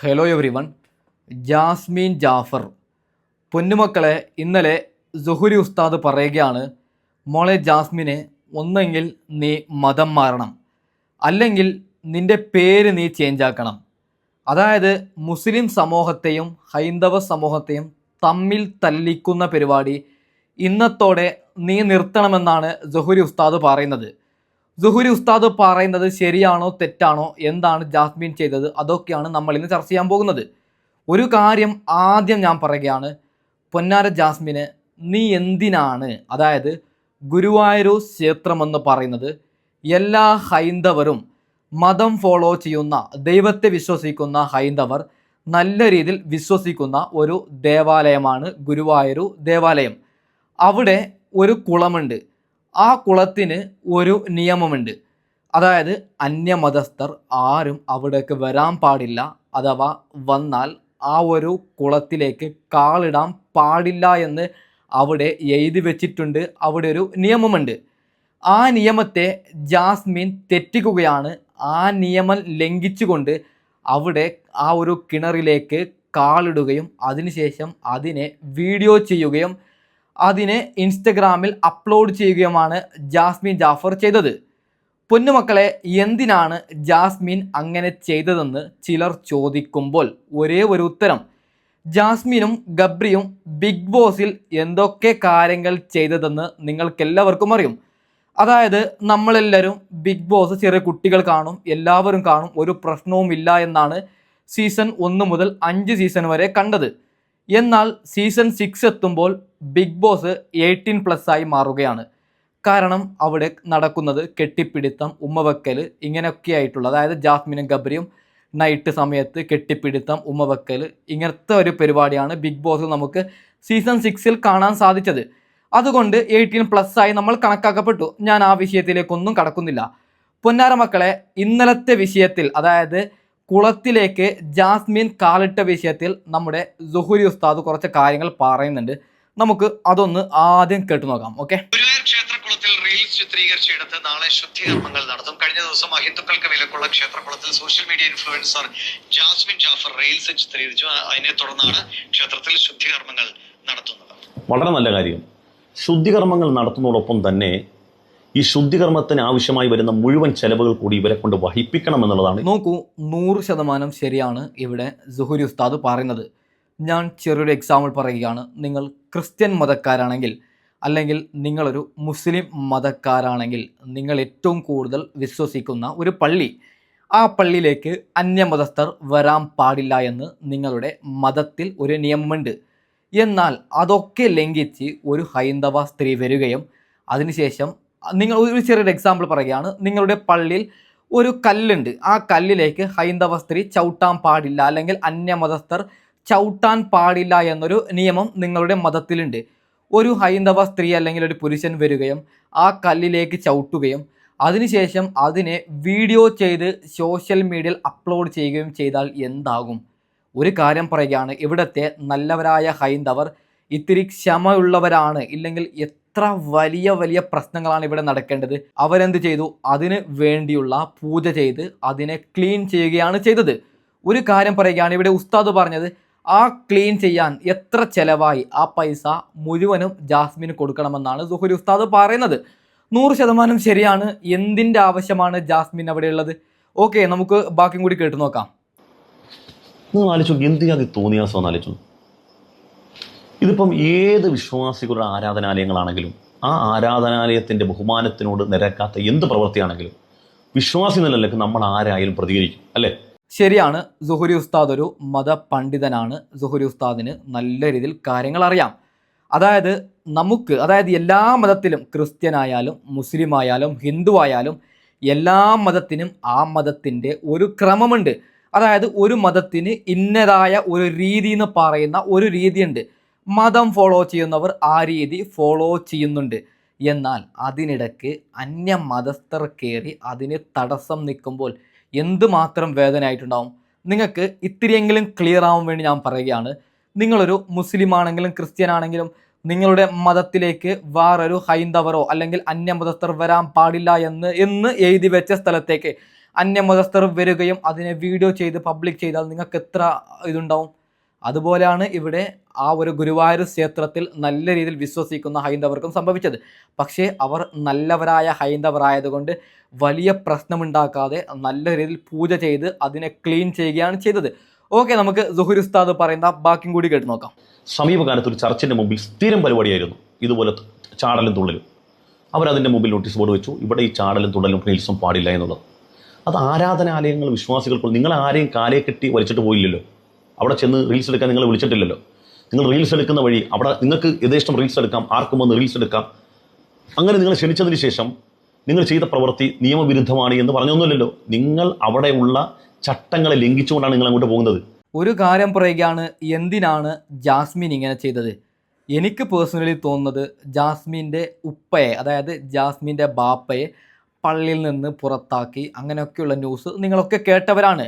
Hello everyone Jasmine Jaffar. പൊന്നുമക്കളെ ഇന്നലെ ജുഹുരി ഉസ്താദ് പറയുകയാണ് മോളെ ജാസ്മിനെ ഒന്നെങ്കിൽ നീ മതം മാറണം. അല്ലെങ്കിൽ നിന്റെ പേര് നീ ചേഞ്ച് ആക്കണം. അതായത് മുസ്ലിം സമൂഹത്തെയും ഹൈന്ദവ സമൂഹത്തെയും തമ്മിൽ തല്ലിക്കുന്ന പരിപാടി ഇന്നത്തോടെ നീ നിർത്തണമെന്നാണ് ജുഹുരി ഉസ്താദ് പറയുന്നത്. സുഹുരി ഉസ്താദ് പറയുന്നത് ശരിയാണോ തെറ്റാണോ എന്താണ് ജാസ്മിൻ ചെയ്തത് അതൊക്കെയാണ് നമ്മൾ ഇന്ന് ചർച്ച ചെയ്യാൻ പോകുന്നത്. ഒരു കാര്യം ആദ്യം ഞാൻ പറയുകയാണ് പൊന്നാര ജാസ്മിന് നീ എന്തിനാണ് അതായത് ഗുരുവായൂർ ക്ഷേത്രമെന്ന് പറയുന്നത് എല്ലാ ഹൈന്ദവരും മതം ഫോളോ ചെയ്യുന്ന ദൈവത്തെ വിശ്വസിക്കുന്ന ഹൈന്ദവർ നല്ല രീതിയിൽ വിശ്വസിക്കുന്ന ഒരു ദേവാലയമാണ് ഗുരുവായൂർ ദേവാലയം. അവിടെ ഒരു കുളമുണ്ട്. ആ കുളത്തിന് ഒരു നിയമമുണ്ട്. അതായത് അന്യമതസ്ഥർ ആരും അവിടേക്ക് വരാൻ പാടില്ല അഥവാ വന്നാൽ ആ ഒരു കുളത്തിലേക്ക് കാളിടാൻ പാടില്ല എന്ന് അവിടെ എഴുതി വെച്ചിട്ടുണ്ട്. അവിടെ ഒരു നിയമമുണ്ട്. ആ നിയമത്തെ ജാസ്മിൻ തെറ്റിക്കുകയാണ്. ആ നിയമം ലംഘിച്ചുകൊണ്ട് അവിടെ ആ ഒരു കിണറിലേക്ക് കാളിടുകയും അതിനുശേഷം അതിനെ വീഡിയോ ചെയ്യുകയും അതിനെ ഇൻസ്റ്റഗ്രാമിൽ അപ്ലോഡ് ചെയ്യുകയുമാണ് ജാസ്മിൻ ജാഫർ ചെയ്തത്. പൊന്നുമക്കളെ എന്തിനാണ് ജാസ്മിൻ അങ്ങനെ ചെയ്തതെന്ന് ചിലർ ചോദിക്കുമ്പോൾ ഒരേ ഒരു ഉത്തരം. ജാസ്മിനും ഗബ്രിയും ബിഗ് ബോസിൽ എന്തൊക്കെ കാര്യങ്ങൾ ചെയ്തതെന്ന് നിങ്ങൾക്കെല്ലാവർക്കും അറിയും. അതായത് നമ്മളെല്ലാവരും ബിഗ് ബോസ് ചെറിയ കുട്ടികൾ കാണും എല്ലാവരും കാണും ഒരു പ്രശ്നവും ഇല്ല എന്നാണ് സീസൺ ഒന്ന് മുതൽ അഞ്ച് സീസൺ വരെ കണ്ടത്. എന്നാൽ സീസൺ സിക്സ് എത്തുമ്പോൾ ബിഗ് ബോസ് എയ്റ്റീൻ പ്ലസ് ആയി മാറുകയാണ്. കാരണം അവിടെ നടക്കുന്നത് കെട്ടിപ്പിടുത്തം ഉമ്മവെക്കൽ ഇങ്ങനെയൊക്കെ ആയിട്ടുള്ള അതായത് ജാസ്മിനും ഗബ്രിയും നൈറ്റ് സമയത്ത് കെട്ടിപ്പിടുത്തം ഉമ്മവെക്കൽ ഇങ്ങനത്തെ ഒരു പരിപാടിയാണ് ബിഗ് ബോസ് നമുക്ക് സീസൺ സിക്സിൽ കാണാൻ സാധിച്ചത്. അതുകൊണ്ട് എയ്റ്റീൻ പ്ലസ് ആയി നമ്മൾ കണക്കാക്കപ്പെട്ടു. ഞാൻ ആ വിഷയത്തിലേക്കൊന്നും കടക്കുന്നില്ല. പൊന്നാര മക്കളെ ഇന്നലത്തെ വിഷയത്തിൽ അതായത് കുളത്തിലേക്ക് ജാസ്മിൻ കാലിട്ട വിഷയത്തിൽ നമ്മുടെ ജുഹുരി ഉസ്താദ് കുറച്ച് കാര്യങ്ങൾ പറയുന്നുണ്ട്. നമുക്ക് അതൊന്ന് ആദ്യം കേട്ടു നോക്കാം. ഓക്കെ? ക്ഷേത്രകുളത്തിൽ റീൽസ് ചിത്രീകരിച്ചെടുത്ത് നാളെ ശുദ്ധികർമ്മങ്ങൾ നടത്തും. കഴിഞ്ഞ ദിവസം അഹിന്ദുക്കൾക്ക് വിലക്കുള്ള ക്ഷേത്രകുളത്തിൽ social media influencer Jasmine Jafar reels ചിത്രീകരിച്ചു. അതിനെ തുടർന്നാണ് ക്ഷേത്രത്തിൽ ശുദ്ധികർമ്മങ്ങൾ നടത്തുന്നത്. വളരെ നല്ല കാര്യം. ശുദ്ധികർമ്മങ്ങൾ നടത്തുന്നതോടൊപ്പം തന്നെ ഈ ശുദ്ധികർമ്മത്തിന് ആവശ്യമായി വരുന്ന മുഴുവൻ ചെലവുകൾ കൂടി ഇവരെ കൊണ്ട് വഹിപ്പിക്കണം എന്നുള്ളതാണ്. നോക്കൂ നൂറ് ശതമാനം ശരിയാണ് ഇവിടെ ജുഹുരി ഉസ്താദ് പറയുന്നത്. ഞാൻ ചെറിയൊരു എക്സാമ്പിൾ പറയുകയാണ്. നിങ്ങൾ ക്രിസ്ത്യൻ മതക്കാരാണെങ്കിൽ അല്ലെങ്കിൽ നിങ്ങളൊരു മുസ്ലിം മതക്കാരാണെങ്കിൽ നിങ്ങൾ ഏറ്റവും കൂടുതൽ വിശ്വസിക്കുന്ന ഒരു പള്ളി ആ പള്ളിയിലേക്ക് അന്യമതസ്ഥർ വരാൻ പാടില്ല എന്ന് നിങ്ങളുടെ മതത്തിൽ ഒരു നിയമമുണ്ട്. എന്നാൽ അതൊക്കെ ലംഘിച്ച് ഒരു ഹൈന്ദവ സ്ത്രീ വരികയും അതിനുശേഷം നിങ്ങൾ ഒരു ചെറിയൊരു എക്സാമ്പിൾ പറയുകയാണ്. നിങ്ങളുടെ പള്ളിയിൽ ഒരു കല്ലുണ്ട്. ആ കല്ലിലേക്ക് ഹൈന്ദവ സ്ത്രീ ചവിട്ടാൻ പാടില്ല അല്ലെങ്കിൽ അന്യമതസ്ഥർ ചവിട്ടാൻ പാടില്ല എന്നൊരു നിയമം നിങ്ങളുടെ മതത്തിലുണ്ട്. ഒരു ഹൈന്ദവ സ്ത്രീ അല്ലെങ്കിൽ ഒരു പുരുഷൻ വരികയും ആ കല്ലിലേക്ക് ചവിട്ടുകയും അതിനുശേഷം അതിനെ വീഡിയോ ചെയ്ത് സോഷ്യൽ മീഡിയയിൽ അപ്ലോഡ് ചെയ്യുകയും ചെയ്താൽ എന്താകും? ഒരു കാര്യം പറയുകയാണ്. ഇവിടുത്തെ നല്ലവരായ ഹൈന്ദവർ ഇത്തിരി ക്ഷമയുള്ളവരാണ്. ഇല്ലെങ്കിൽ എത്ര വലിയ വലിയ പ്രശ്നങ്ങളാണ് ഇവിടെ നടക്കേണ്ടത്. അവരെന്ത് ചെയ്തു? അതിന് വേണ്ടിയുള്ള പൂജ ചെയ്ത് അതിനെ ക്ലീൻ ചെയ്യുകയാണ് ചെയ്തത്. ഒരു കാര്യം പറയുകയാണ് ഇവിടെ ഉസ്താദ് പറഞ്ഞത് ആ ക്ലീൻ ചെയ്യാൻ എത്ര ചിലവായി? ആ പൈസ മുഴുവനും ജാസ്മിന് കൊടുക്കണമെന്നാണ് സുഹുരി ഉസ്താദ് പറയുന്നത്. നൂറ് ശതമാനം ശരിയാണ്. എന്തിന്റെ ആവശ്യമാണ് ജാസ്മിൻ അവിടെ ഉള്ളത്? ഓക്കെ നമുക്ക് ബാക്കിയും കൂടി കേട്ടു നോക്കാം. എന്ത് തോന്നിയാസോ എന്ന് ആലോചിച്ചു ഇതിപ്പം ഏത് വിശ്വാസികളുടെ ആരാധനാലയങ്ങളാണെങ്കിലും ആ ആരാധനാലയത്തിന്റെ ബഹുമാനത്തിനോട് നിരക്കാത്ത എന്ത് പ്രവൃത്തിയാണെങ്കിലും വിശ്വാസി എന്ന നിലയ്ക്ക് നമ്മൾ ആരായാലും പ്രതികരിക്കും അല്ലേ? ശരിയാണ്. സുഹുരി ഉസ്താദ് ഒരു മതപണ്ഡിതനാണ്. സുഹുരി ഉസ്താദിന് നല്ല രീതിയിൽ കാര്യങ്ങൾ അറിയാം. അതായത് നമുക്ക് അതായത് എല്ലാ മതത്തിലും ക്രിസ്ത്യനായാലും മുസ്ലിം ആയാലും ഹിന്ദു ആയാലും എല്ലാ മതത്തിനും ആ മതത്തിന്റെ ഒരു ക്രമമുണ്ട്. അതായത് ഒരു മതത്തിന് ഇന്നതായ ഒരു രീതി എന്ന് പറയുന്ന ഒരു രീതിയുണ്ട്. മതം ഫോളോ ചെയ്യുന്നവർ ആ രീതി ഫോളോ ചെയ്യുന്നുണ്ട്. എന്നാൽ അതിനിടയ്ക്ക് അന്യ മതസ്ഥർ കയറി അതിന് തടസ്സം നിൽക്കുമ്പോൾ എന്തുമാത്രം വേദനയായിട്ടുണ്ടാവും? നിങ്ങൾക്ക് ഇത്തിരിയെങ്കിലും ക്ലിയർ ആവാൻ വേണ്ടി ഞാൻ പറയുകയാണ്. നിങ്ങളൊരു മുസ്ലിം ആണെങ്കിലും ക്രിസ്ത്യൻ ആണെങ്കിലും നിങ്ങളുടെ മതത്തിലേക്ക് വേറൊരു ഹൈന്ദവരോ അല്ലെങ്കിൽ അന്യമതസ്ഥർ വരാൻ പാടില്ല എന്ന് എന്ന് എഴുതി വെച്ച സ്ഥലത്തേക്ക് അന്യമതസ്ഥർ വരികയും അതിനെ വീഡിയോ ചെയ്ത് പബ്ലിക് ചെയ്താൽ നിങ്ങൾക്ക് എത്ര ഇതുണ്ടാവും? അതുപോലെയാണ് ഇവിടെ ആ ഒരു ഗുരുവായൂർ ക്ഷേത്രത്തിൽ നല്ല രീതിയിൽ വിശ്വസിക്കുന്ന ഹൈന്ദവർക്കും സംഭവിച്ചത്. പക്ഷേ അവർ നല്ലവരായ ഹൈന്ദവരായതുകൊണ്ട് വലിയ പ്രശ്നമുണ്ടാക്കാതെ നല്ല രീതിയിൽ പൂജ ചെയ്ത് അതിനെ ക്ലീൻ ചെയ്യുകയാണ് ചെയ്തത്. ഓക്കെ നമുക്ക് സുഹുർ ഉസ്താദ് പറയുന്ന ബാക്കിയും കൂടി കേട്ട് നോക്കാം. സമീപകാലത്ത് ഒരു ചർച്ചിന്റെ മുമ്പിൽ സ്ഥിരം പരിപാടിയായിരുന്നു. ഇതുപോലെ ചാടലും തുള്ളലും. അവരതിന്റെ മുമ്പിൽ നോട്ടീസ് ബോർഡ് വെച്ചു. ഇവിടെ ഈ ചാടലും തുള്ളലും റീൽസും പാടില്ല എന്നുള്ളത്. അത് ആരാധനാലയങ്ങൾ വിശ്വാസികൾക്കുള്ള നിങ്ങൾ ആരെയും കാലയെ കെട്ടി വലിച്ചിട്ട് പോയില്ലല്ലോ. അവിടെ ചെന്ന് റീൽസ് എടുക്കാൻ നിങ്ങൾ വിളിച്ചിട്ടില്ലല്ലോ. നിങ്ങൾ റീൽസ് എടുക്കുന്ന വഴി അവിടെ നിങ്ങൾക്ക് യഥേഷ്ടം റീൽസ് എടുക്കാം ആർക്കും വന്ന് റീൽസ് എടുക്കാം. അങ്ങനെ നിങ്ങൾ ക്ഷണിച്ചതിന് ശേഷം നിങ്ങൾ ചെയ്ത പ്രവൃത്തി നിയമവിരുദ്ധമാണ് എന്ന് പറഞ്ഞൊന്നുമില്ലല്ലോ. നിങ്ങൾ അവിടെയുള്ള ചട്ടങ്ങളെ ലംഘിച്ചുകൊണ്ടാണ് നിങ്ങൾ അങ്ങോട്ട് പോകുന്നത്. ഒരു കാര്യം പറയുകയാണ് എന്തിനാണ് ജാസ്മിൻ ഇങ്ങനെ ചെയ്തത്? എനിക്ക് പേഴ്സണലി തോന്നുന്നത് ജാസ്മിന്റെ ഉപ്പയെ അതായത് ജാസ്മിന്റെ ബാപ്പയെ പള്ളിയിൽ നിന്ന് പുറത്താക്കി അങ്ങനെയൊക്കെയുള്ള ന്യൂസ് നിങ്ങളൊക്കെ കേട്ടവരാണ്.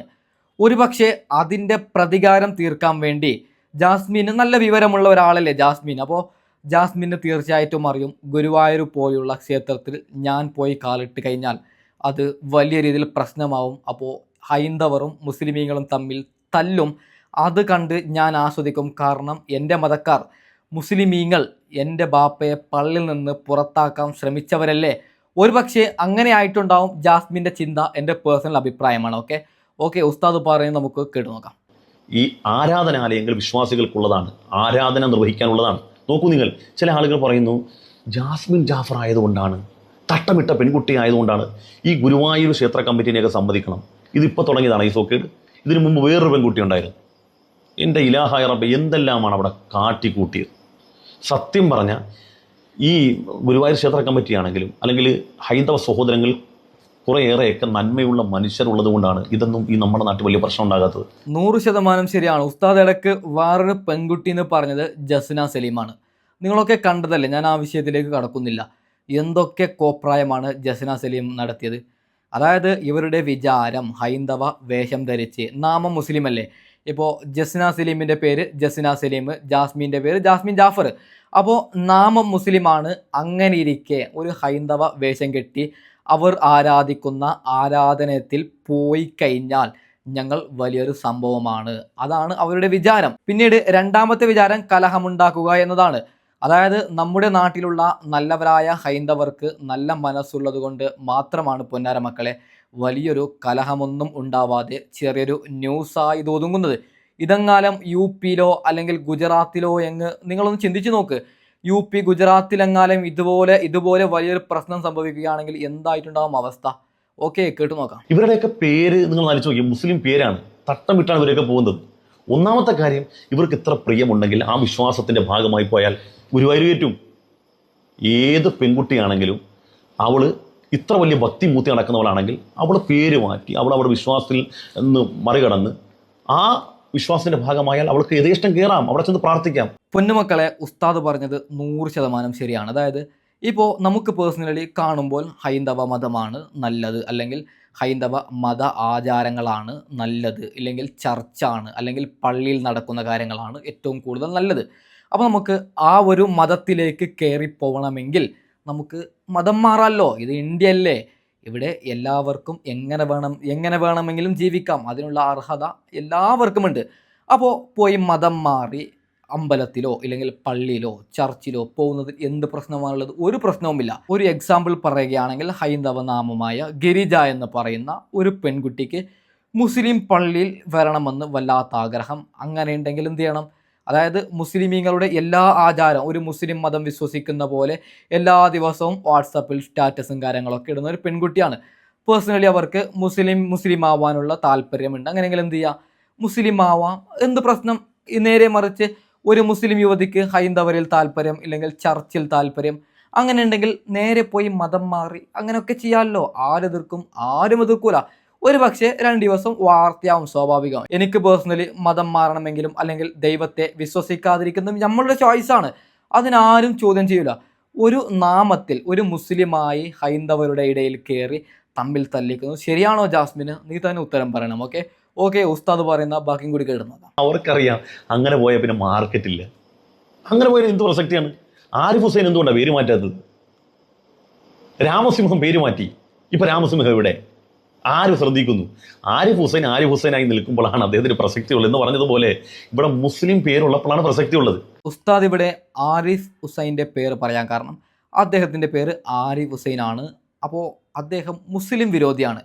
ഒരുപക്ഷെ അതിന്റെ പ്രതികാരം തീർക്കാൻ വേണ്ടി ജാസ്മിന് നല്ല വിവരമുള്ള ഒരാളല്ലേ ജാസ്മിൻ. അപ്പോൾ ജാസ്മിന് തീർച്ചയായിട്ടും അറിയും ഗുരുവായൂർ പോയുള്ള ക്ഷേത്രത്തിൽ ഞാൻ പോയി കാലിട്ട് കഴിഞ്ഞാൽ അത് വലിയ രീതിയിൽ പ്രശ്നമാവും. അപ്പോൾ ഹൈന്ദവറും മുസ്ലിമീങ്ങളും തമ്മിൽ തല്ലും. അത് കണ്ട് ഞാൻ ആസ്വദിക്കും. കാരണം എന്റെ മതക്കാർ മുസ്ലിമീങ്ങൾ എന്റെ ബാപ്പയെ പള്ളിയിൽ നിന്ന് പുറത്താക്കാൻ ശ്രമിച്ചവരല്ലേ? ഒരുപക്ഷെ അങ്ങനെ ആയിട്ടുണ്ടാവും ജാസ്മിന്റെ ചിന്ത എന്റെ പേഴ്സണൽ അഭിപ്രായമാണ്. ഓക്കെ? ഓക്കെ ഉസ്താദ് പറയുന്നത് നമുക്ക് കേട്ടു നോക്കാം. ഈ ആരാധനാലയങ്ങൾ വിശ്വാസികൾക്കുള്ളതാണ് ആരാധന നിർവഹിക്കാനുള്ളതാണ്. നോക്കൂ നിങ്ങൾ ചില ആളുകൾ പറയുന്നു ജാസ്മിൻ ജാഫർ ആയതുകൊണ്ടാണ് തട്ടമിട്ട പെൺകുട്ടി ആയതുകൊണ്ടാണ് ഈ ഗുരുവായൂർ ക്ഷേത്ര കമ്മിറ്റിനെയൊക്കെ സമ്മതിക്കണം. ഇതിപ്പോൾ തുടങ്ങിയതാണ് ഈ സോക്കേട്. ഇതിനു മുമ്പ് വേറൊരു പെൺകുട്ടി ഉണ്ടായിരുന്നു. എന്റെ ഇലാഹായ റബ്ബ് എന്തെല്ലാമാണ് അവിടെ കാട്ടിക്കൂട്ടിയത്? സത്യം പറഞ്ഞ ഈ ഗുരുവായൂർ ക്ഷേത്ര കമ്മിറ്റിയാണെങ്കിലും അല്ലെങ്കിൽ ഹൈന്ദവ സഹോദരങ്ങൾ കുറേയേറെയൊക്കെ നന്മയുള്ള മനുഷ്യരുള്ളത് കൊണ്ടാണ് ഇതൊന്നും ഈ നമ്മുടെ നാട്ടിൽ വലിയ പ്രശ്നം ഉണ്ടാകാത്തത് നൂറ് ശതമാനം ശരിയാണ്. ഉസ്താദ് ഇടയ്ക്ക് വേറൊരു പെൺകുട്ടി എന്ന് പറഞ്ഞത് ജസ്ന സലീമാണ്. നിങ്ങളൊക്കെ കണ്ടതല്ലേ ഞാൻ ആ വിഷയത്തിലേക്ക് കടക്കുന്നില്ല. എന്തൊക്കെ കോപ്രായമാണ് ജസ്ന സലീം നടത്തിയത്? അതായത് ഇവരുടെ വിചാരം ഹൈന്ദവ വേഷം ധരിച്ച് നാമം മുസ്ലിം അല്ലേ? ഇപ്പോൾ ജസ്ന സലീമിന്റെ പേര് ജസ്ന സലീം ജാസ്മിന്റെ പേര് ജാസ്മിൻ ജാഫർ. അപ്പോൾ നാമം മുസ്ലിമാണ് അങ്ങനെ ഇരിക്കെ ഒരു ഹൈന്ദവ വേഷം കെട്ടി അവർ ആരാധിക്കുന്ന ആരാധനത്തിൽ പോയി കഴിഞ്ഞാൽ ഞങ്ങൾ വലിയൊരു സംഭവമാണ്. അതാണ് അവരുടെ വിചാരം. പിന്നീട് രണ്ടാമത്തെ വിചാരം കലഹമുണ്ടാക്കുക എന്നതാണ്. അതായത് നമ്മുടെ നാട്ടിലുള്ള നല്ലവരായ ഹൈന്ദവർക്ക് നല്ല മനസ്സുള്ളത് കൊണ്ട് മാത്രമാണ് പൊന്നാര മക്കളെ വലിയൊരു കലഹമൊന്നും ഉണ്ടാവാതെ ചെറിയൊരു ന്യൂസായി ഇത് ഒതുങ്ങുന്നത്. ഇതെങ്ങാലും യു പിയിലോ അല്ലെങ്കിൽ ഗുജറാത്തിലോ എങ്ങ് നിങ്ങളൊന്ന് ചിന്തിച്ചു നോക്ക്. യു പി ഗുജറാത്തിലെങ്ങാലും ഇതുപോലെ ഇതുപോലെ വലിയൊരു പ്രശ്നം സംഭവിക്കുകയാണെങ്കിൽ എന്തായിട്ടുണ്ടാവും അവസ്ഥ? ഓക്കെ കേട്ടു നോക്കാം. ഇവരുടെയൊക്കെ പേര് നിങ്ങൾ ആലോചിച്ച് നോക്കി മുസ്ലിം പേരാണ്. തട്ടം വിട്ടാണ് ഇവരൊക്കെ പോകുന്നത്. ഒന്നാമത്തെ കാര്യം ഇവർക്ക് ഇത്ര പ്രിയമുണ്ടെങ്കിൽ ആ വിശ്വാസത്തിന്റെ ഭാഗമായി പോയാൽ ഗുരുവായൂരേറ്റും ഏത് പെൺകുട്ടിയാണെങ്കിലും അവൾ ഇത്ര വലിയ ഭക്തി മൂത്തി നടക്കുന്നവളാണെങ്കിൽ അവൾ പേര് മാറ്റി അവൾ അവളുടെ വിശ്വാസത്തിൽ നിന്ന് മറികടന്ന് ആ വിശ്വാസത്തിന്റെ ഭാഗമായാൽ അവൾക്ക് യഥേഷ്ടം കയറാം. അവിടെ ചെന്ന് പ്രാർത്ഥിക്കാം. പൊന്നുമക്കളെ ഉസ്താദ് പറഞ്ഞത് നൂറ് ശതമാനം ശരിയാണ്. അതായത് ഇപ്പോൾ നമുക്ക് പേഴ്സണലി കാണുമ്പോൾ ഹൈന്ദവ മതമാണ് നല്ലത് അല്ലെങ്കിൽ ഹൈന്ദവ മത ആചാരങ്ങളാണ് നല്ലത് ഇല്ലെങ്കിൽ ചർച്ചാണ് അല്ലെങ്കിൽ പള്ളിയിൽ നടക്കുന്ന കാര്യങ്ങളാണ് ഏറ്റവും കൂടുതൽ നല്ലത്. അപ്പോൾ നമുക്ക് ആ ഒരു മതത്തിലേക്ക് കയറി പോകണമെങ്കിൽ നമുക്ക് മതം മാറാമല്ലോ ഇത് ഇന്ത്യ അല്ലേ ഇവിടെ എല്ലാവർക്കും എങ്ങനെ വേണം എങ്ങനെ വേണമെങ്കിലും ജീവിക്കാം. അതിനുള്ള അർഹത എല്ലാവർക്കും ഉണ്ട് അപ്പോൾ പോയി മതം മാറി അമ്പലത്തിലോ ഇല്ലെങ്കിൽ പള്ളിയിലോ ചർച്ചിലോ പോകുന്നതിൽ എന്ത് പ്രശ്നമാണുള്ളത്? ഒരു പ്രശ്നവുമില്ല. ഒരു എക്സാമ്പിൾ പറയുകയാണെങ്കിൽ ഹൈന്ദവ നാമമായ ഗിരിജ എന്ന് പറയുന്ന ഒരു പെൺകുട്ടിക്ക് മുസ്ലിം പള്ളിയിൽ വരണമെന്ന് വല്ലാത്ത ആഗ്രഹം. അങ്ങനെ ഉണ്ടെങ്കിൽ എന്ത് ചെയ്യണം? അതായത് മുസ്ലിമീങ്ങളുടെ എല്ലാ ആചാരം ഒരു മുസ്ലിം മതം വിശ്വസിക്കുന്ന പോലെ എല്ലാ ദിവസവും വാട്സപ്പിൽ സ്റ്റാറ്റസും കാര്യങ്ങളൊക്കെ ഇടുന്ന ഒരു പെൺകുട്ടിയാണ്. പേഴ്സണലി അവർക്ക് മുസ്ലിം മുസ്ലിം ആവാനുള്ള താല്പര്യമുണ്ട്. അങ്ങനെയെങ്കിൽ എന്ത് ചെയ്യുക മുസ്ലിം ആവാം എന്ത് പ്രശ്നം? നേരെ മറിച്ച് ഒരു മുസ്ലിം യുവതിക്ക് ഹൈന്ദവരിൽ താല്പര്യം ഇല്ലെങ്കിൽ ചർച്ചിൽ താല്പര്യം അങ്ങനെ ഉണ്ടെങ്കിൽ നേരെ പോയി മതം മാറി അങ്ങനെയൊക്കെ ചെയ്യാമല്ലോ ആരെതിർക്കും? ആരും എതിർക്കൂല. ഒരു പക്ഷേ രണ്ട് ദിവസം വാർത്തയാവും സ്വാഭാവികമാണ് എനിക്ക് പേഴ്സണലി മതം മാറണമെങ്കിലും അല്ലെങ്കിൽ ദൈവത്തെ വിശ്വസിക്കാതിരിക്കുന്നതും നമ്മളുടെ ചോയ്സാണ് അതിനാരും ചോദ്യം ചെയ്യില്ല ഒരു നാമത്തിൽ ഒരു മുസ്ലിമായി ഹൈന്ദവരുടെ ഇടയിൽ കയറി തമ്മിൽ തല്ലിക്കുന്നു. ശരിയാണോ ജാസ്മിന്? നീ തന്നെ ഉത്തരം പറയണം ഓക്കെ ഓക്കെ ഉസ്താദ് പറയുന്ന ബാക്കിയും കൂടി കേടുന്നത് അവർക്കറിയാം അങ്ങനെ പോയാൽ പിന്നെ മാർക്കറ്റില്ല അങ്ങനെ പോയാൽ എന്ത് പ്രസക്തിയാണ്? ആരിഫ് ഹുസൈൻ എന്തുകൊണ്ടാണ് പേര് മാറ്റാത്തത്? രാമസിംഹം പേര് മാറ്റി. ഇപ്പൊ രാമസിംഹം ഇവിടെ ആര് ശ്രദ്ധിക്കുന്നു? ആരിഫ് ഹുസൈൻ ആരിഫ് ഹുസൈനായി നിൽക്കുമ്പോഴാണ് അദ്ദേഹത്തിന് പ്രസക്തി ഉള്ളത് എന്ന് പറഞ്ഞതുപോലെ ഇവിടെ മുസ്ലിം പേരുള്ളപ്പോഴാണ് പ്രസക്തി ഉള്ളത് ഉസ്താദ് ഇവിടെ ആരിഫ് ഹുസൈന്റെ പേര് പറയാൻ കാരണം അദ്ദേഹത്തിന്റെ പേര് ആരിഫ് ഹുസൈൻ ആണ് അപ്പോൾ അദ്ദേഹം മുസ്ലിം വിരോധിയാണ്.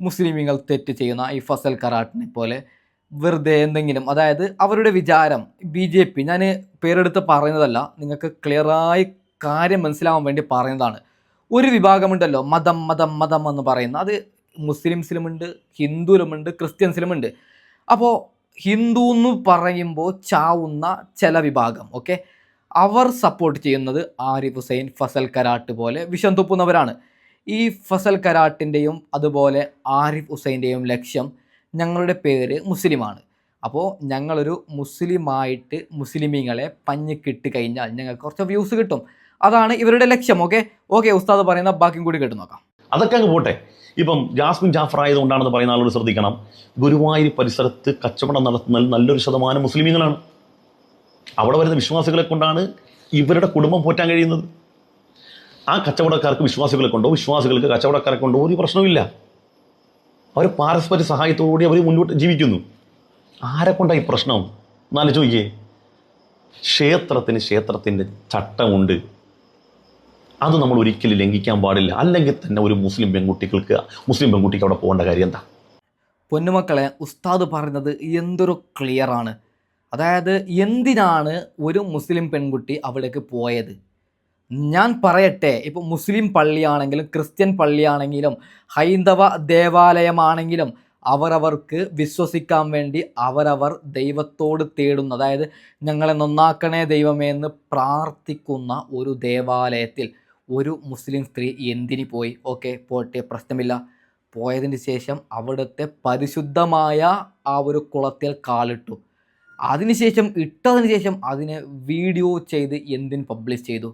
മുസ്ലിമീങ്ങൾ തെറ്റ് ചെയ്യുന്ന ഈ ഫസൽ കറാട്ടിനെ പോലെ വെറുതെ എന്തെങ്കിലും അതായത് അവരുടെ വിചാരം ബി ജെ പി ഞാൻ പേരെടുത്ത് പറയുന്നതല്ല നിങ്ങൾക്ക് ക്ലിയറായി കാര്യം മനസ്സിലാവാൻ വേണ്ടി പറയുന്നതാണ്. ഒരു വിഭാഗമുണ്ടല്ലോ മതം മതം മതം എന്ന് പറയുന്ന അത് മുസ്ലിംസിലുമുണ്ട് ഹിന്ദുവിലുമുണ്ട് ക്രിസ്ത്യൻസിലുമുണ്ട്. അപ്പോൾ ഹിന്ദു എന്ന് പറയുമ്പോൾ ചാവുന്ന ചില വിഭാഗം ഓക്കെ? അവർ സപ്പോർട്ട് ചെയ്യുന്നത് ആരിഫ് ഹുസൈൻ ഫസൽ കരാട്ട് പോലെ വിഷം തുപ്പുന്നവരാണ്. ഈ ഫസൽ കരാട്ടിന്റെയും അതുപോലെ ആരിഫ് ഹുസൈന്റെയും ലക്ഷ്യം ഞങ്ങളുടെ പേര് മുസ്ലിമാണ്. അപ്പോൾ ഞങ്ങളൊരു മുസ്ലിമായിട്ട് മുസ്ലിമീങ്ങളെ പഞ്ഞിക്കിട്ട് കഴിഞ്ഞാൽ ഞങ്ങൾക്ക് കുറച്ച് വ്യൂസ് കിട്ടും. അതാണ് ഇവരുടെ ലക്ഷ്യം ഓക്കെ? ഓക്കെ ഉസ്താദ് പറയുന്ന ബാക്കിയും കൂടി കേട്ട് നോക്കാം. അതൊക്കെ അങ്ങ് പോട്ടെ. ഇപ്പം ജാസ്മിൻ ജാഫർ ആയതുകൊണ്ടാണെന്ന് പറയുന്ന ആളോട് ശ്രദ്ധിക്കണം. ഗുരുവായൂർ പരിസരത്ത് കച്ചവടം നടത്തുന്ന നല്ലൊരു ശതമാനം മുസ്ലിമീങ്ങളാണ്. അവിടെ വരുന്ന വിശ്വാസികളെ കൊണ്ടാണ് ഇവരുടെ കുടുംബം പോറ്റാൻ കഴിയുന്നത്. ആ കച്ചവടക്കാർക്ക് വിശ്വാസികളെ കൊണ്ടോ വിശ്വാസികൾക്ക് കച്ചവടക്കാരെ കൊണ്ടോ ഒരു പ്രശ്നവുമില്ല. അവർ പാരസ്പര്യ സഹായത്തോടുകൂടി അവർ മുന്നോട്ട് ജീവിക്കുന്നു. ആരെ കൊണ്ടാണ് ഈ പ്രശ്നം? എന്നാലും ചോദിക്കേ ക്ഷേത്രത്തിന് ക്ഷേത്രത്തിന്റെ ചട്ടമുണ്ട്. അത് നമ്മൾ ഒരിക്കലും ലംഘിക്കാൻ പാടില്ല. അല്ലെങ്കിൽ തന്നെ ഒരു മുസ്ലിം പെൺകുട്ടികൾക്ക് മുസ്ലിം പെൺകുട്ടിക്ക് അവിടെ പോകേണ്ട കാര്യം എന്താ? പൊന്നുമക്കളെ ഉസ്താദ് പറയുന്നത് എന്തൊരു ക്ലിയർ ആണ്. അതായത് എന്തിനാണ് ഒരു മുസ്ലിം പെൺകുട്ടി അവിടേക്ക് പോയത്? ഞാൻ പറയട്ടെ ഇപ്പോൾ മുസ്ലിം പള്ളിയാണെങ്കിലും ക്രിസ്ത്യൻ പള്ളിയാണെങ്കിലും ഹൈന്ദവ ദേവാലയമാണെങ്കിലും അവരവർക്ക് വിശ്വസിക്കാൻ വേണ്ടി അവരവർ ദൈവത്തോട് തേടുന്ന അതായത് ഞങ്ങളെ നന്നാക്കണേ ദൈവമേ എന്ന് പ്രാർത്ഥിക്കുന്ന ഒരു ദേവാലയത്തിൽ ഒരു മുസ്ലിം സ്ത്രീ എന്തിന് പോയി? ഓക്കെ പോട്ടെ പ്രശ്നമില്ല. പോയതിന് ശേഷം അവിടുത്തെ പരിശുദ്ധമായ ആ ഒരു കുളത്തിൽ കാലിട്ടു. അതിനുശേഷം ഇട്ടതിന് ശേഷം അതിനെ വീഡിയോ ചെയ്ത് എന്തിന് പബ്ലിഷ് ചെയ്തു?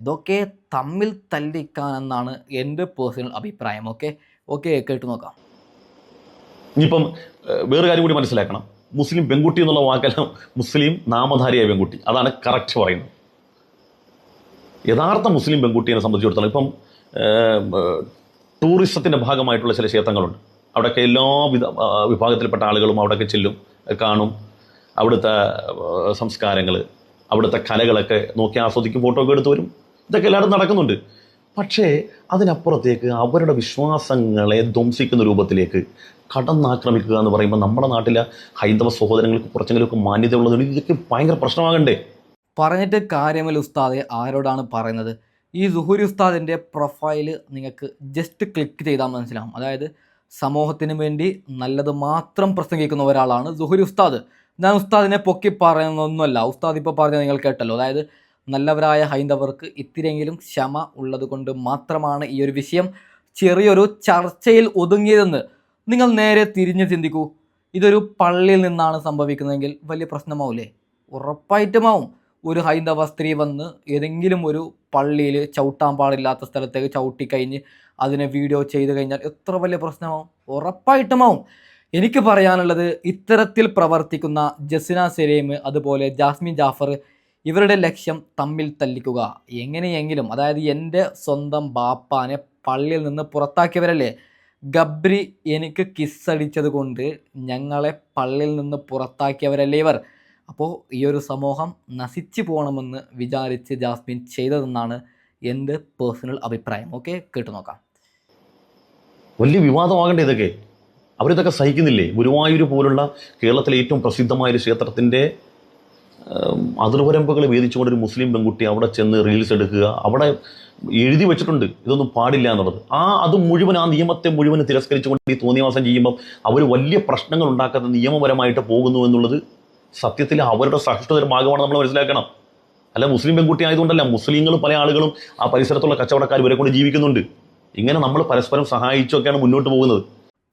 ഇതൊക്കെ തമ്മിൽ തല്ലിക്കാനെന്നാണ് എന്റെ പേഴ്സണൽ അഭിപ്രായം. ഓക്കെ ഓക്കെ കേട്ടു നോക്കാം. ഇനിയിപ്പം വേറെ കാര്യം കൂടി മനസ്സിലാക്കണം. മുസ്ലിം പെൺകുട്ടി എന്നുള്ള വാക്കെല്ലാം മുസ്ലിം നാമധാരിയായ പെൺകുട്ടി. അതാണ് കറക്റ്റ് പറയുന്നത്. യഥാർത്ഥ മുസ്ലിം പെൺകുട്ടിയെ സംബന്ധിച്ചിടത്തോളം ഇപ്പം ടൂറിസത്തിന്റെ ഭാഗമായിട്ടുള്ള ചില ക്ഷേത്രങ്ങളുണ്ട്. അവിടെയൊക്കെ എല്ലാ വിധ വിഭാഗത്തിൽപ്പെട്ട ആളുകളും അവിടെയൊക്കെ ചെല്ലും കാണും. അവിടുത്തെ സംസ്കാരങ്ങൾ അവിടുത്തെ കലകളൊക്കെ നോക്കി ആസ്വദിക്കും ഫോട്ടോ ഒക്കെ എടുത്തു വരും. ഇതൊക്കെ എല്ലായിടത്തും നടക്കുന്നുണ്ട്. പക്ഷേ അതിനപ്പുറത്തേക്ക് അവരുടെ വിശ്വാസങ്ങളെ ധ്വംസിക്കുന്ന രൂപത്തിലേക്ക് കടന്നാക്രമിക്കുക എന്ന് പറയുമ്പോൾ നമ്മുടെ നാട്ടിലെ ഹൈന്ദവ സഹോദരങ്ങൾക്ക് കുറച്ചെങ്കിലുമൊക്കെ മാന്യത ഉള്ളതുകൊണ്ട് ഇതൊക്കെ ഭയങ്കര പ്രശ്നമാകണ്ടേ. പറഞ്ഞിട്ട് കാര്യമില്ല ഉസ്താദെ ആരോടാണ് പറയുന്നത്? ഈ സുഹൂരി ഉസ്താദിന്റെ പ്രൊഫൈൽ നിങ്ങൾക്ക് ജസ്റ്റ് ക്ലിക്ക് ചെയ്താൽ മനസ്സിലാവും. അതായത് സമൂഹത്തിന് വേണ്ടി നല്ലത് മാത്രം പ്രസംഗിക്കുന്ന ഒരാളാണ് സുഹൂരി ഉസ്താദ്. ഞാൻ ഉസ്താദിനെ പൊക്കി പറയുന്നൊന്നുമല്ല ഉസ്താദ് ഇപ്പോൾ പറഞ്ഞത് നിങ്ങൾ കേട്ടല്ലോ. അതായത് നല്ലവരായ ഹൈന്ദവർക്ക് ഇത്തിരിയെങ്കിലും ക്ഷമ ഉള്ളത് കൊണ്ട് മാത്രമാണ് ഈ ഒരു വിഷയം ചെറിയൊരു ചർച്ചയിൽ ഒതുങ്ങിയതെന്ന് നിങ്ങൾ നേരെ തിരിഞ്ഞ് ചിന്തിക്കൂ. ഇതൊരു പള്ളിയിൽ നിന്നാണ് സംഭവിക്കുന്നതെങ്കിൽ വലിയ പ്രശ്നമാവില്ലേ ഉറപ്പായിട്ടുമാവും. ഒരു ഹൈന്ദവ സ്ത്രീ വന്ന് ഏതെങ്കിലും ഒരു പള്ളിയിൽ ചവിട്ടാൻ പാടില്ലാത്ത സ്ഥലത്തേക്ക് ചവിട്ടിക്കഴിഞ്ഞ് അതിനെ വീഡിയോ ചെയ്ത് കഴിഞ്ഞാൽ എത്ര വലിയ പ്രശ്നമാവും? ഉറപ്പായിട്ടുമാവും എനിക്ക് പറയാനുള്ളത് ഇത്തരത്തിൽ പ്രവർത്തിക്കുന്ന ജസിന സെലീം അതുപോലെ ജാസ്മിൻ ജാഫർ ഇവരുടെ ലക്ഷ്യം തമ്മിൽ തല്ലിക്കുക. എങ്ങനെയെങ്കിലും അതായത് എന്റെ സ്വന്തം ബാപ്പാനെ പള്ളിയിൽ നിന്ന് പുറത്താക്കിയവരല്ലേ? ഗബ്രി എനിക്ക് കിസ്സടിച്ചത് കൊണ്ട് ഞങ്ങളെ പള്ളിയിൽ നിന്ന് പുറത്താക്കിയവരല്ലേ ഇവർ? അപ്പോൾ ഈ ഒരു സമൂഹം നശിച്ചു പോകണമെന്ന് വിചാരിച്ച് ജാസ്മിൻ ചെയ്തതെന്നാണ് എന്റെ പേഴ്സണൽ അഭിപ്രായം. ഓക്കെ കേട്ടു നോക്കാം. വലിയ വിവാദമാകണ്ടേ ഇതൊക്കെ? അവരിതൊക്കെ സഹിക്കുന്നില്ലേ? ഗുരുവായൂർ പോലുള്ള കേരളത്തിലെ ഏറ്റവും പ്രസിദ്ധമായ ഒരു ക്ഷേത്രത്തിന്റെ അതിർവരമ്പുകൾ വേദിച്ചുകൊണ്ട് ഒരു മുസ്ലിം പെൺകുട്ടി അവിടെ ചെന്ന് റീൽസ് എടുക്കുക അവിടെ എഴുതി വെച്ചിട്ടുണ്ട്. ഇതൊന്നും പാടില്ല എന്നുള്ളത്. ആ അത് മുഴുവൻ ആ നിയമത്തെ മുഴുവൻ തിരസ്കരിച്ചുകൊണ്ട് ഈ തോന്നിയവാസം ചെയ്യുമ്പം അവർ വലിയ പ്രശ്നങ്ങൾ ഉണ്ടാക്കാത്ത നിയമപരമായിട്ട് പോകുന്നു എന്നുള്ളത് സത്യത്തിൽ അവരുടെ സഹിഷ്ണുതയുടെ ഭാഗമാണ് നമ്മൾ മനസ്സിലാക്കണം. അല്ല മുസ്ലിം പെൺകുട്ടി ആയതുകൊണ്ടല്ല മുസ്ലിങ്ങൾ പല ആളുകളും ആ പരിസരത്തുള്ള കച്ചവടക്കാർ ഇവരെ കൊണ്ട് ജീവിക്കുന്നുണ്ട്. ഇങ്ങനെ നമ്മൾ പരസ്പരം സഹായിച്ചൊക്കെയാണ് മുന്നോട്ട് പോകുന്നത്.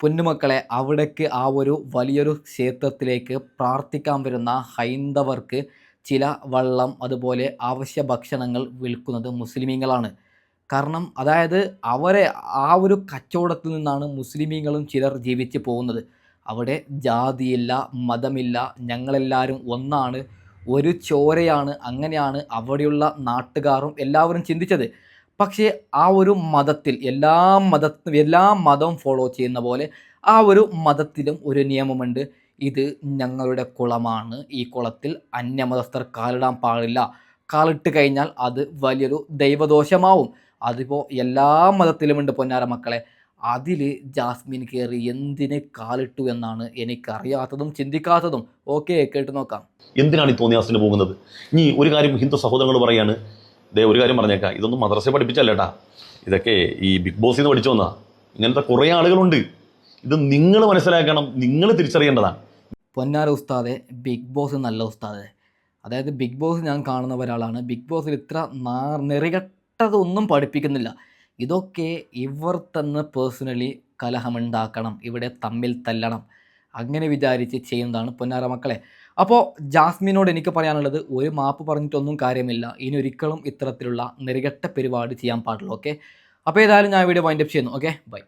പൊന്നുമക്കളെ അവിടേക്ക് ആ ഒരു വലിയൊരു ക്ഷേത്രത്തിലേക്ക് പ്രാർത്ഥിക്കാൻ വരുന്ന ഹൈന്ദവർക്ക് ചില വള്ളം അതുപോലെ ആവശ്യ ഭക്ഷണങ്ങൾ വിൽക്കുന്നത് മുസ്ലിമീങ്ങളാണ്. കാരണം അതായത് അവരെ ആ ഒരു കച്ചവടത്തിൽ നിന്നാണ് മുസ്ലിമീങ്ങളും ചിലർ ജീവിച്ച് പോകുന്നത്. അവിടെ ജാതിയില്ല മതമില്ല ഞങ്ങളെല്ലാവരും ഒന്നാണ് ഒരു ചോരയാണ് അങ്ങനെയാണ് അവിടെയുള്ള നാട്ടുകാരും എല്ലാവരും ചിന്തിച്ചത്. പക്ഷേ ആ ഒരു മതത്തിൽ എല്ലാ മത എല്ലാ മതവും ഫോളോ ചെയ്യുന്ന പോലെ ആ ഒരു മതത്തിലും ഒരു നിയമമുണ്ട്. ഇത് ഞങ്ങളുടെ കുളമാണ്. ഈ കുളത്തിൽ അന്യമതസ്ഥർ കാലിടാൻ പാടില്ല. കാലിട്ട് കഴിഞ്ഞാൽ അത് വലിയൊരു ദൈവദോഷമാവും. അതിപ്പോൾ എല്ലാ മതത്തിലുമുണ്ട് പൊന്നാര മക്കളെ. അതിൽ ജാസ്മിൻ കയറി എന്തിനെ കാലിട്ടു എന്നാണ് എനിക്കറിയാത്തതും ചിന്തിക്കാത്തതും. ഓക്കെ കേട്ട് നോക്കാം. എന്തിനാണ് ഈ തോന്നിയാസിന് പോകുന്നത്? ഇനി ഒരു കാര്യം ഹിന്ദു സഹോദരങ്ങൾ പറയാണ്. ദേ ഒരു കാര്യം പറഞ്ഞേക്കാം. ഇതൊന്നും മദ്രസയെ പഠിപ്പിച്ചല്ലേട്ടാ ഇതൊക്കെ ഈ ബിഗ് ബോസിൽ നിന്ന് പഠിച്ചു വന്നാ ഇങ്ങനത്തെ കുറേ ആളുകളുണ്ട്. ഇത് നിങ്ങൾ മനസ്സിലാക്കണം. നിങ്ങൾ തിരിച്ചറിയേണ്ടതാണ്. പൊന്നാര ഉസ്താദെ ബിഗ് ബോസ് നല്ല ഉസ്താദെ. അതായത് ബിഗ് ബോസ് ഞാൻ കാണുന്ന ഒരാളാണ്. ബിഗ് ബോസിൽ ഇത്ര നിറകെട്ടതൊന്നും നെറികെട്ടതൊന്നും പഠിപ്പിക്കുന്നില്ല. ഇതൊക്കെ ഇവർ തന്നെ പേഴ്സണലി കലഹമുണ്ടാക്കണം ഇവിടെ തമ്മിൽ തല്ലണം. അങ്ങനെ വിചാരിച്ച് ചെയ്യുന്നതാണ് പൊന്നാര മക്കളെ. അപ്പോൾ ജാസ്മിനോട് എനിക്ക് പറയാനുള്ളത് ഒരു മാപ്പ് പറഞ്ഞിട്ടൊന്നും കാര്യമില്ല. ഇനി ഒരിക്കലും ഇത്തരത്തിലുള്ള നിരകെട്ട പരിപാടി ചെയ്യാൻ പാടില്ല ഓക്കെ അപ്പോൾ ഏതായാലും ഞാൻ വീഡിയോ വൈൻഡപ്പ് ചെയ്യുന്നു ഓക്കെ ബൈ